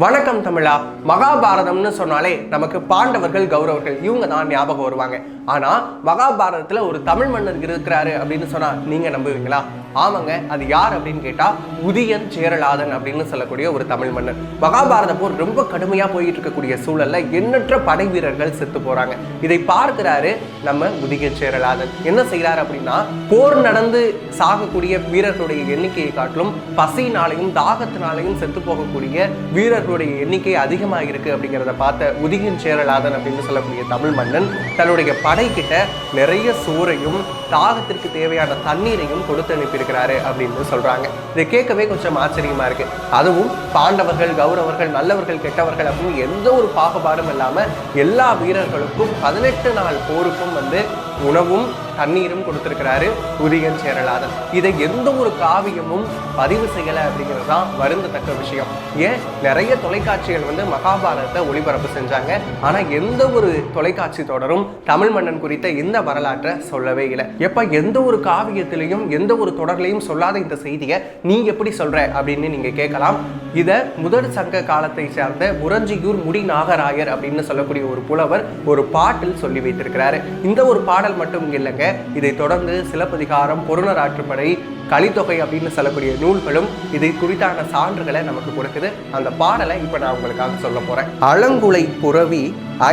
வணக்கம் தமிழா. மகாபாரதம்னு சொன்னாலே நமக்கு பாண்டவர்கள் கௌரவர்கள் இவங்க தான் ஞாபகம் வருவாங்க. ஆனா மகாபாரதத்துல ஒரு தமிழ் மன்னர் இருக்கிறாரு அப்படின்னு சொன்னா நீங்க நம்புவீங்களா? ஆமாங்க அது யார் அப்படின்னு கேட்டா உதியன் சேரலாதன் அப்படின்னு சொல்லக்கூடிய ஒரு தமிழ் மன்னர். மகாபாரத போர் ரொம்ப கடுமையா போயிட்டு இருக்கக்கூடிய சூழல்ல எண்ணற்ற படை வீரர்கள் செத்து போறாங்க. இதை பார்க்கிறாரு நம்ம உதியன் சேரலாதன். என்ன செய்யறாரு அப்படின்னா போர் நடந்து சாகக்கூடிய வீரர்களுடைய எண்ணிக்கையை காட்டிலும் பசியினாலையும் தாகத்தினாலையும் செத்து போகக்கூடிய வீரர் வீரர்களுடைய எண்ணிக்கை அதிகமாக இருக்கு அப்படிங்கிறத பார்த்த உதிகன் சேரலாதன் அப்படின்னு சொல்லக்கூடிய தமிழ் மன்னன் தன்னுடைய படைக்கிட்ட நிறைய சோறையும் தாகத்திற்கு தேவையான தண்ணீரையும் கொடுத்து அனுப்பியிருக்கிறாரு அப்படின்னு சொல்றாங்க. இதை கேட்கவே கொஞ்சம் ஆச்சரியமா இருக்கு. அதுவும் பாண்டவர்கள் கௌரவர்கள் நல்லவர்கள் கெட்டவர்கள் அப்படின்னு எந்த ஒரு பாகுபாடும் இல்லாம எல்லா வீரர்களுக்கும் பதினெட்டு நாள் போருக்கும் வந்து உணவும் தண்ணீரும் கொடுத்திருக்கிறாரு உதியன் சேரலாதன். இதை எந்த ஒரு காவியமும் பதிவு செய்யலை அப்படிங்கிறது தான் வருந்தத்தக்க விஷயம். ஏன்? நிறைய தொலைக்காட்சிகள் வந்து மகாபாரதத்தை ஒளிபரப்பு செஞ்சாங்க. ஆனால் எந்த ஒரு தொலைக்காட்சி தொடரும் தமிழ் மன்னன் குறித்த இந்த வரலாற்றை சொல்லவே இல்லை. எப்ப எந்த ஒரு காவியத்திலையும் எந்த ஒரு தொடர்லையும் சொல்லாத இந்த செய்தியை நீ எப்படி சொல்ற அப்படின்னு நீங்க கேட்கலாம். இதை முதல் சங்க காலத்தை சார்ந்த முரஞ்சியூர் முடி நாகராயர் அப்படின்னு சொல்லக்கூடிய ஒரு புலவர் ஒரு பாட்டில் சொல்லி வைத்திருக்கிறாரு. இந்த ஒரு பாட்டு பாடல் மட்டும் இல்லைங்க. இதை தொடர்ந்து சிலப்பதிகாரம் பொருணராற்றுப்படை கலித்தொகை அப்படின்னு சொல்லக்கூடிய நூல்களும் இது குறித்தான சான்றுகளை நமக்கு கொடுக்குது. அந்த பாடலை இப்போ நான் உங்களுக்காக சொல்ல போறேன். அலங்குலை புறவி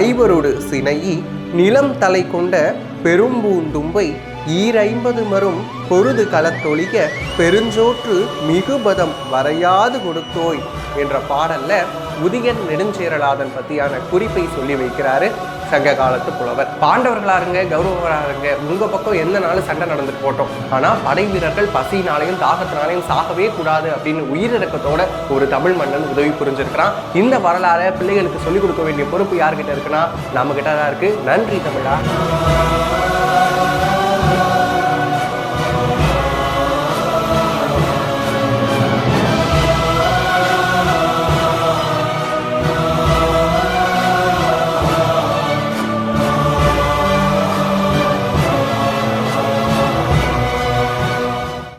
ஐவரோடு சினையி நிலம் தலை கொண்ட பெரும்பூந்தும்பை ஈரைம்பது மரும் பொருது களத்தொழிக பெருஞ்சோற்று மிகுபதம் வரையாது கொடுத்தோய் என்ற பாடல்ல உதியன் நெடுஞ்சேரலாதன் பற்றியான குறிப்பை சொல்லி வைக்கிறாரு சங்க காலத்து புலவர் பாண்டவர்களா இருங்க கௌரவர்களா இருங்க உங்க பக்கம் எந்த நாளும் சண்டை நடந்துட்டு போட்டோம். ஆனா படை வீரர்கள் பசியினாலையும் தாகத்தினாலையும் சாகவே கூடாது அப்படின்னு உயிரிழக்கத்தோட ஒரு தமிழ் மன்னன் உதவி புரிஞ்சிருக்கிறான். இந்த வரலாறை பிள்ளைகளுக்கு சொல்லிக் கொடுக்க வேண்டிய பொறுப்பு யார்கிட்ட இருக்குன்னா நம்ம கிட்ட தான் இருக்கு. நன்றி தமிழா.